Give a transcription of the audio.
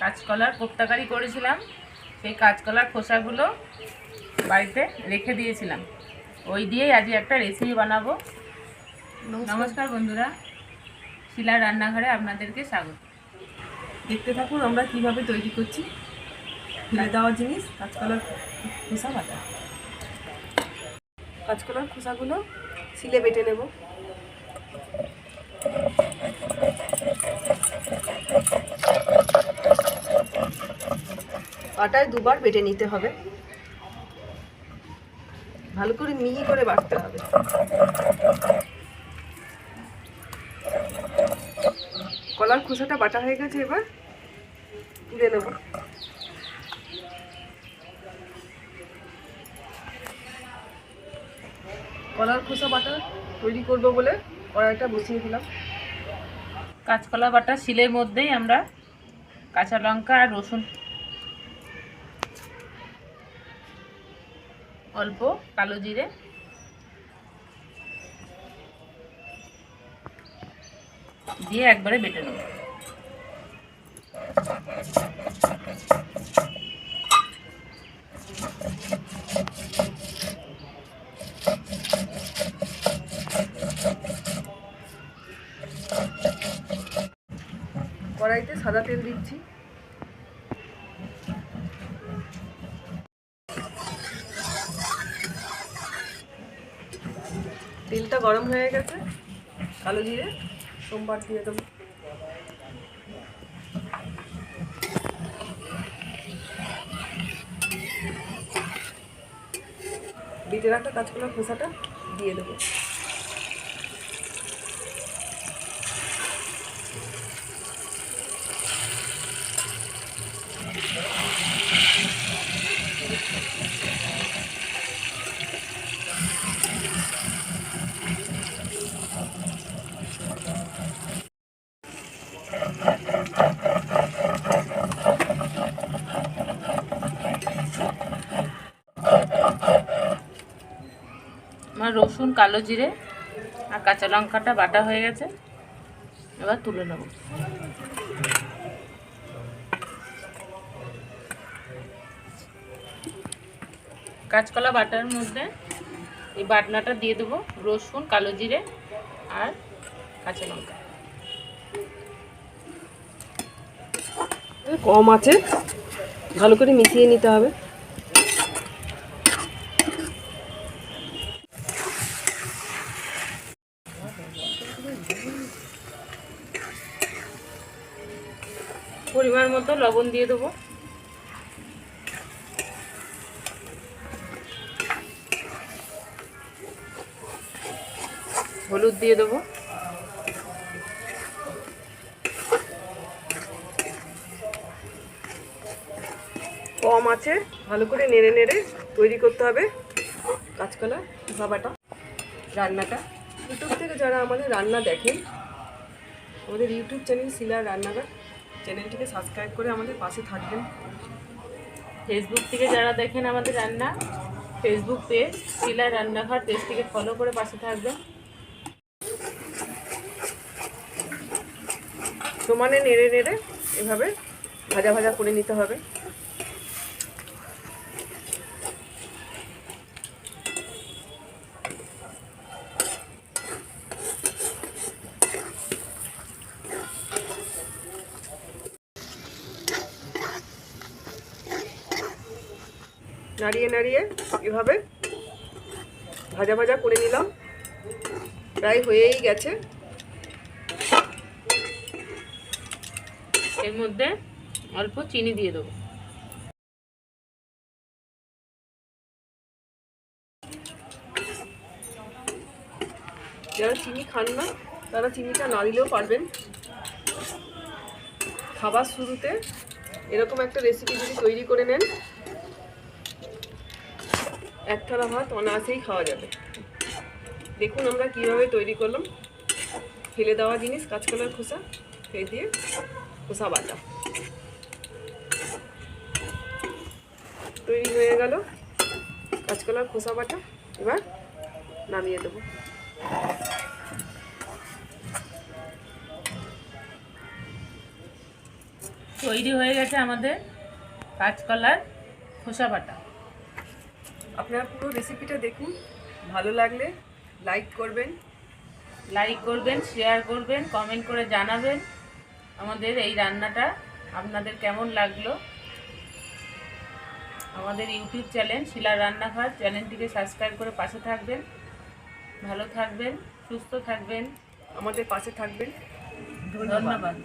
কাঁচকলার কোপ্তাকারি করেছিলাম। সেই কাঁচকলার খোসাগুলো বাড়িতে রেখে দিয়েছিলাম। ওই দিয়েই আজকে একটা রেসিপি বানাবো। নমস্কার। বন্ধুরা। শিলা রান্নাঘরে আপনাদেরকে স্বাগত। দেখতে থাকুন আমরা কীভাবে তৈরি করছি। ফেলে দেওয়া জিনিস কাঁচকলার খোসা বাটা। কাঁচকলার খোসাগুলো সিলে বেটে নেব। আটায় দুবার বেটে নিতে হবে। ভালো করে মিহি করে বাটতে হবে। কলার খোসাটা বাটা হয়ে গেছে এবার। তুলে নেব। কলার খোসা বাটা তৈরি করব বলে কড়াইটা বসিয়ে দিলাম। কাঁচকলা বাটা শিলের মধ্যেই আমরা কাঁচা লঙ্কা আর রসুন অল্প কালো জিরে। দিয়ে একবারে বেটে নেব। কড়াইতে সাদা তেল দিচ্ছি। তেলটা গরম হয়ে গেছে। কালো জিরে, সোমবার দিয়ে দেবো। বিটে রাখা কাঁচকলার খোসাটা দিয়ে দেবো আমার রসুন, কালো জিরে আর কাঁচা লঙ্কাটা বাটা হয়ে গেছে। এবার তুলে নেব। কাঁচকলা বাটার মধ্যে এই বাটনাটা দিয়ে দেবো, রসুন, কালো জিরে আর কাঁচা লঙ্কা। কম আছে, ভালো করে মিশিয়ে নিতে হবে। পরিমাণ মতো লবণ দিয়ে দেবো। হলুদ দিয়ে দেবো। কম আছে, ভালো করে নেড়ে নেড়ে তৈরি করতে হবে। কাঁচকলা, ভাবাটা, রান্নাটা। ইউটিউব থেকে যারা আমাদের রান্না দেখেন, আমাদের ইউটিউব চ্যানেল শিলার রান্নাঘর চ্যানেলটিকে সাবস্ক্রাইব করে আমাদের পাশে থাকবেন। ফেসবুক থেকে যারা দেখেন আমাদের রান্না ফেসবুক পেজ শিলা রান্নাঘর পেজটিকে ফলো করে পাশে থাকবেন। সমানে নেড়ে নেড়ে এভাবে ভাজা ভাজা করে নিতে হবে। নাড়িয়ে নাড়িয়ে এভাবে ভাজা ভাজা করে নিলাম। প্রায় হয়েই গেছে। এর মধ্যে অল্প চিনি দিয়ে দেবো। যারা চিনি খান না তারা চিনিটা না দিলেও পারবেন। খাবার শুরুতে এরকম একটা রেসিপি যদি তৈরি করে নেন এক থালা ভাত, অনায়াসেই খাওয়া যাবে। দেখুন আমরা কীভাবে তৈরি করলাম। ফেলে দেওয়া জিনিস, কাঁচকলার খোসা সেই দিয়ে খোসা বাটা। তৈরি হয়ে গেল কাঁচকলার খোসা বাটা। এবার নামিয়ে দেবো। তৈরি হয়ে গেছে আমাদের কাঁচকলার খোসা বাটা। আপনারা পুরো রেসিপিটা দেখুন ভালো লাগলে লাইক করবেন। লাইক করবেন শেয়ার করবেন কমেন্ট করে জানাবেন আমাদের এই রান্নাটা আপনাদের কেমন লাগল? আমাদের ইউটিউব চ্যানেল শিলার রান্নাঘর চ্যানেলটিকে সাবস্ক্রাইব করে পাশে থাকবেন। ভালো থাকবেন সুস্থ থাকবেন। আমাদের পাশে থাকবেন। ধন্যবাদ।